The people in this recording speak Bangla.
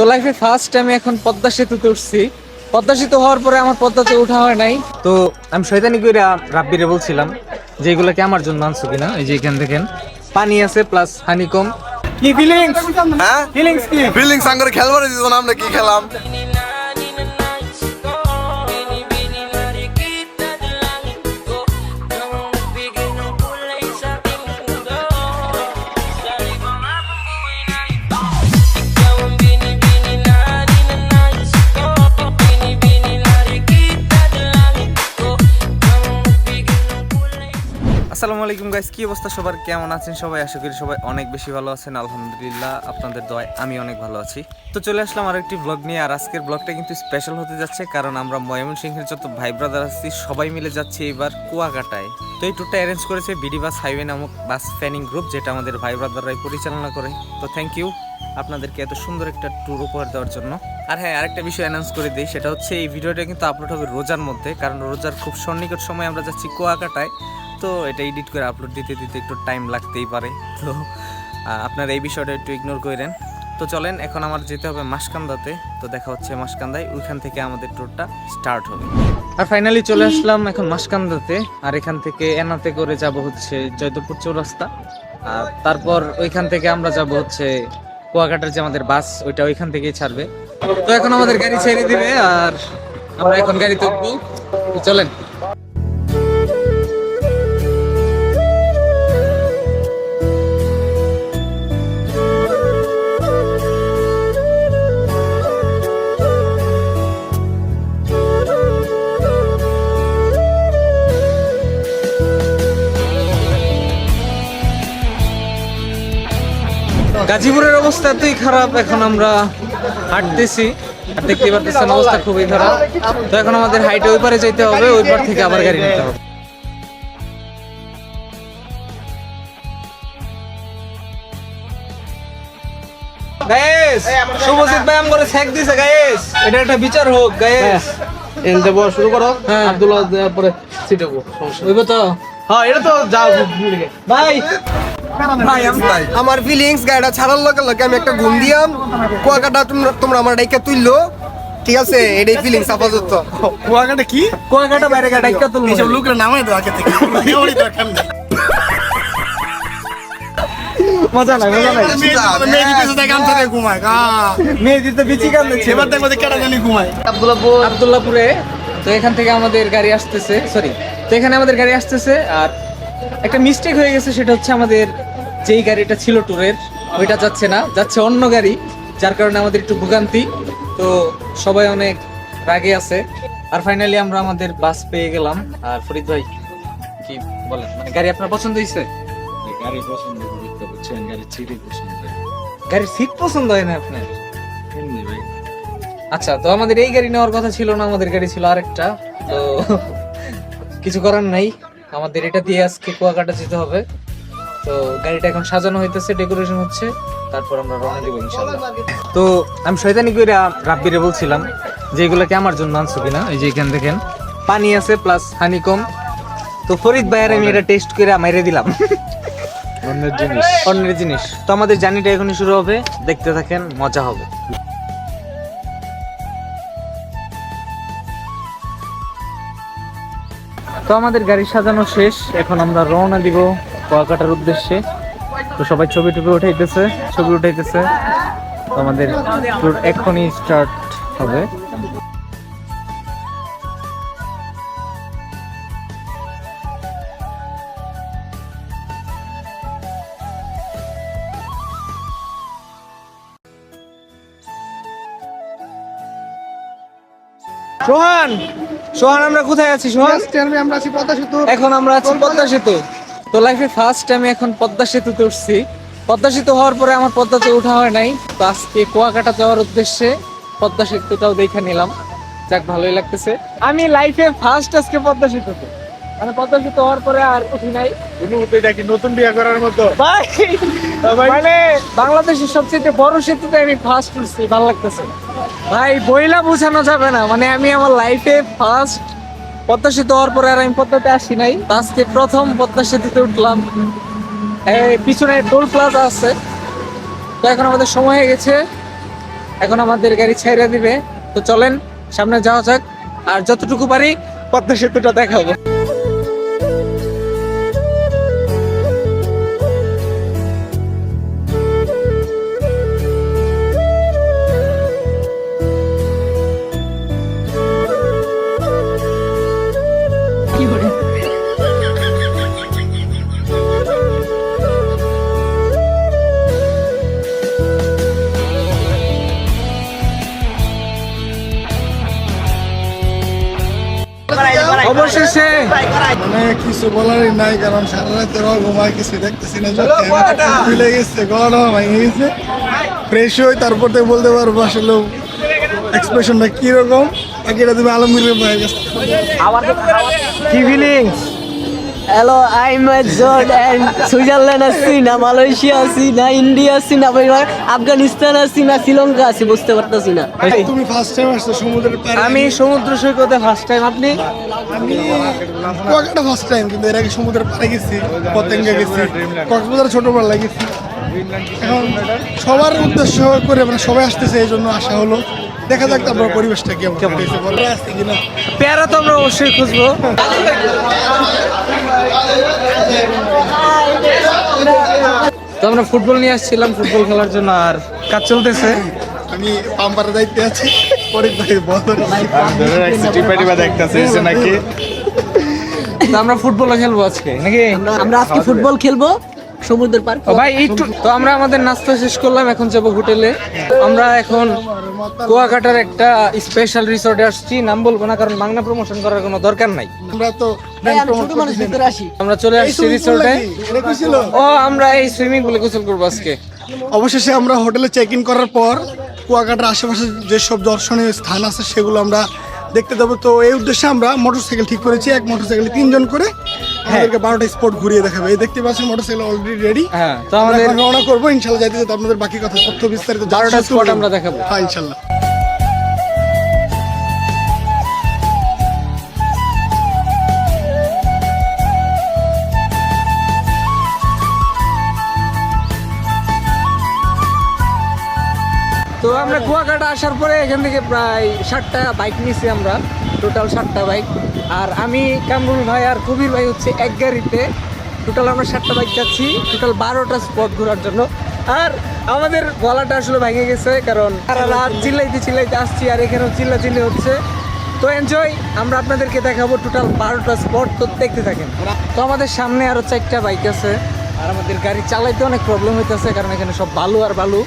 তো লাইফে ফার্স্ট আমি এখন পদ্মা সেতুতে উঠছি। পদ্মা সেতু হওয়ার পরে আমার পদ্মাতে উঠা হয় নাই। তো আমি শৈতানি করে রাব্বিরে বলছিলাম যে এগুলোকে আমার জন্য আনছো কিনা? এই যে এখান দেখেন পানি আছে প্লাস হানিকম কি ফিলিংস হ্যাঁ? ফিলিংস কি? ফিলিংস আঙ্গরে খেলবার দিত না আমরা কি খেলাম? আলাইকুম গাইস কি অবস্থা? সবার কেমন আছেন সবাই? আশা করি সবাই অনেক বেশি ভালো আছেন। আলহামদুলিল্লাহ, আপনাদের দয় আমি অনেক ভালো আছি। তো চলে আসলাম আর একটি ব্লগ নিয়ে, আর আজকের ব্লগটা কিন্তু স্পেশাল হতে যাচ্ছে কারণ আমরা ময়মনসিংহের যত ভাই ব্রাদার আছি, সবাই মিলে যাচ্ছি এবার কুয়াকাটায়। তো এই ট্যুরটা অ্যারেঞ্জ করেছে বিডি বাস হাইওয়ে নামক বাস প্ল্যানিং গ্রুপ যেটা আমাদের ভাই ব্রাদাররাই পরিচালনা করে। তো থ্যাংক ইউ আপনাদেরকে এত সুন্দর একটা ট্যুর উপহার দেওয়ার জন্য। আর হ্যাঁ আরেকটা বিষয় অ্যানাউন্স করে দিই, সেটা হচ্ছে এই ভিডিওটা কিন্তু আপলোড হবে রোজার মধ্যে, কারণ রোজার খুব সন্নিকট সময় আমরা যাচ্ছি কুয়াকাটায়। তো এটা এডিট করে আপলোড দিতে দিতে একটু টাইম লাগতেই পারে। তো আপনারা এই বিষয়টা একটু ইগনোর করে করেন তো চলেন, এখন আমার যেতে হবে মাসকান্দাতে। তো দেখা হচ্ছে মাসকান্দায়, ওইখান থেকে আমাদের ট্যুরটা স্টার্ট হবে। আর ফাইনালি চলে আসলাম এখন মাসকান্দাতে। আর এখান থেকে এনাতে করে যাব হচ্ছে জয়দেবপুর চৌরাস্তা। আর তারপর ওইখান থেকে আমরা যাব হচ্ছে কুয়াকাটার যে আমাদের বাস, ওইটা ওইখান থেকেই ছাড়বে। তো এখন আমাদের গাড়ি ছেড়ে দিবে, আর আমরা এখন গাড়িতে তো চলেন। গাজীপুরের অবস্থা এতই খারাপ এখন আমরা হাঁটতেছি। আর দেখতে পারতেছেন অবস্থা খুবই খারাপ। তো এখন আমাদের হাইটে ওই পারে যেতে হবে ওই পার থেকে আবার গাড়ি নিতে হবে। শুভজিৎ ভাই দিছে গায়েস এটা একটা বিচার হোক গায়েস এনতে বস শুরু করো। হ্যাঁ। আব্দুল্লাহ পরে সিটে বো সমস্যা তো। হ্যাঁ এটা তো যাও ভাই। আমার ফিলিংস গাড়িটা ছাড়ার লগে লগে আমি একটা ঘুম দিয়াম কুয়াকাটা তোমরা তোমরা আমার ডাইকা তুললো ঠিক আছে এটাই ফিলিংস আপাতত। কুয়াকাটা কি? কুয়াকাটা বাইরে তুলবো এইসব লোকের নামাই দাও আগে থেকে। মজা নাই মজা নাই। মেয়েদি পেছনে থেকে গামছা দিয়ে ঘুমায়। গা। মেয়েদি তো বিচি কান্দে এবার দেখব কেটা জানি ঘুমায়। আবদুল্লাপুরে তো এখান থেকে আমাদের গাড়ি আসতেছে সরি তো এখানে আমাদের গাড়ি আসতেছে আর একটা মিস্টেক হয়ে গেছে সেটা হচ্ছে আমাদের যেই গাড়িটা ছিল ট্যুরের ওইটা যাচ্ছে না যাচ্ছে অন্য গাড়ি যার কারণে আমাদের একটু ভোগান্তি। তো সবাই অনেক রাগে আছে। আর ফাইনালি আমরা আমাদের বাস পেয়ে গেলাম। আর ফরিদ ভাই কি বলেন? মানে গাড়ি আপনার পছন্দ হয়েছে? গাড়ি পছন্দ করতে বুঝছেন গাড়ি চিড়ি পছন্দ। গাড়ির সিট পছন্দ হয় না আপনার? এমনি ভাই। আচ্ছা তো আমাদের এই গাড়ি নেওয়ার কথা ছিল না আমাদের গাড়ি ছিল আরেকটা তো কিছু করার নাই। আমাদের এটা দিয়ে আজকে কুয়াকাটা যেতে হবে। তো গাড়িটা এখন সাজানো হইতেছে ডেকোরেশন হচ্ছে তারপর আমরা রওনা দিব ইনশাআল্লাহ। তো আমি শয়তানি করে রাব্বিরে বলছিলাম যে এগুলো কি আমার জন্য আনছো কিনা? এই যে এখান দেখেন পানি আছে প্লাস হানিকম। তো ফরিদ ভাইয়ের আমি এটা টেস্ট করে মাইরে দিলাম। অন্যের জিনিস। অন্যের জিনিস। তো আমাদের জার্নিটা এখনই শুরু হবে দেখতে থাকেন মজা হবে। তো আমাদের গাড়ি সাজানো শেষ। এখন আমরা রওনা দিব কুয়াকাটার উদ্দেশ্যে। তো সবাই ছবি টবি উঠাইতেছে, ছবি উঠাইতেছে। তো আমাদের tour এখনই স্টার্ট হবে। সোহান সোহান আমরা কোথায় আছি সোহান? আমরা আছি পদ্মা সেতু। এখন আমরা আছি পদ্মা সেতু। তো লাইফে ফার্স্ট আমি এখন পদ্মা সেতুতে উঠছি। পদ্মা সেতু হওয়ার পরে আমার পদ্মাতে ওঠা হয় নাই। তো আজকে কুয়াকাটা যাওয়ার উদ্দেশ্যে পদ্মা সেতুটাও দেখে নিলাম। যাক ভালোই লাগতেছে। আমি লাইফে ফার্স্ট আজকে পদ্মা সেতুতে। মানে পদ্মা সেতু হওয়ার পরে আর উঠি নাই। দেখি নতুন বিয়ে করার মতো? ভাই মানে বাংলাদেশের সবচেয়ে বড় সেতুতে আমি ফার্স্ট উঠছি ভালো লাগতেছে। ভাই, বইলা বোঝানো যাবে না। মানে আমি আমার লাইফে ফার্স্ট পদ্মা সেতু হওয়ার পরে আর আমি পদ্মাতে আসি নাই। আজকে প্রথম পদ্মা সেতুতে উঠলাম পিছনে টোল প্লাজা আছে। তো এখন আমাদের সময় হয়ে গেছে। এখন আমাদের গাড়ি ছেড়ে দিবে। তো চলেন, সামনে যাওয়া যাক। আর যতটুকু পারি পদ্মা সেতুটা দেখাবো। মানে কিছু বলারই নাই কারণ সারা রাতে রং ঘুমায় কিছু দেখতেছি না তুলে গেছে গলা ভেঙে গেছে। ফ্রেশ হই তারপর থেকে বলতে পারব আসলে এক্সপ্রেশনটা কীরকম। বাকিটা তুমি আলমগীরের ভাইয়ের কাছ থেকে। কি ফিলিংস হ্যালো আই এম জর্ড অ্যান্ড সুইজারল্যান্ড আছি না মালয়েশিয়া আছি না ইন্ডিয়া আছি না আফগানিস্তান আছি না শ্রীলঙ্কা আছি বুঝতে পারতেছি না। তুমি ফার্স্ট টাইম আসছো সমুদ্রের পাড়ে? আমি সমুদ্র সৈকতে ফার্স্ট টাইম আপনি? আমি কুয়াকাটা ফার্স্ট টাইম কিন্তু এর আগে সমুদ্রের পাড়ে গেছি পতেঙ্গা গেছি কক্সবাজার ছোটবেলা গেছি। এখন সবার উদ্দেশ্য করে মানে সবাই আসতেছে এই জন্য আসা হলো। দেখা যাক তারপর পরিবেশটা কেমন আসছে কিনা। পেয়ারা তো আমরা অবশ্যই খুঁজবো। তো আমরা ফুটবল নিয়ে আসছিলাম ফুটবল খেলার জন্য আর কাজ চলতেছে। আমি পাম্পারে দায়িত্বে আছি পরে নাকি তো আমরা ফুটবল খেলব আজকে নাকি? আমরা আজকে ফুটবল খেলব। সমুদ্রের পার ভাই একটু তো আমরা আমাদের নাস্তা শেষ করলাম এখন যাব হোটেলে। আমরা এখন কুয়াকাটার একটা স্পেশাল রিসোর্টে আসছি। নাম বলব না কারণ বাংলা প্রমোশন করার কোনো দরকার নাই। আমরা তো আমরা চলে আসছি রিসোর্টে ও আমরা এই সুইমিং পুলে গোসল করব আজকে। অবশেষে আমরা হোটেলে চেক ইন করার পর কুয়াকাটার আশেপাশে যেসব দর্শনীয় স্থান আছে সেগুলো আমরা দেখতে যাব তো এই উদ্দেশ্যে আমরা মোটরসাইকেল ঠিক করেছি। এক মোটরসাইকেলে তিনজন করে আমাদেরকে বারোটা স্পট ঘুরিয়ে দেখাবে। এই দেখতে পাচ্ছেন মোটরসাইকেল অলরেডি রেডি হ্যাঁ তো আমাদের রওনা করব। ইনশাল্লাহ যাইতে যেতে আপনাদের বাকি কথা তথ্য বিস্তারিত বারোটা স্পট আমরা দেখাবো। হ্যাঁ ইনশাল্লাহ তো আমরা কুয়াকাটা আসার পরে এখান থেকে প্রায় ষাটটা বাইক নিয়েছি আমরা। টোটাল সাতটা বাইক। আর আমি কামরুল ভাই আর কবির ভাই হচ্ছে এক গাড়িতে। টোটাল আমরা সাতটা বাইক যাচ্ছি। টোটাল বারোটা স্পট ঘোরার জন্য। আর আমাদের গলাটা আসলে ভেঙে গেছে, কারণ সারা রাত চিল্লাইতে চিল্লাইতে আসছি আর এখানেও চিল্লা চিল্লি হচ্ছে। তো এনজয় আমরা আপনাদেরকে দেখাবো টোটাল বারোটা স্পট তো দেখতে থাকেন। তো আমাদের সামনে আরও চারটা বাইক আছে। আর আমাদের গাড়ি চালাইতে অনেক প্রবলেম হইতেছে, কারণ এখানে সব বালু আর বালু।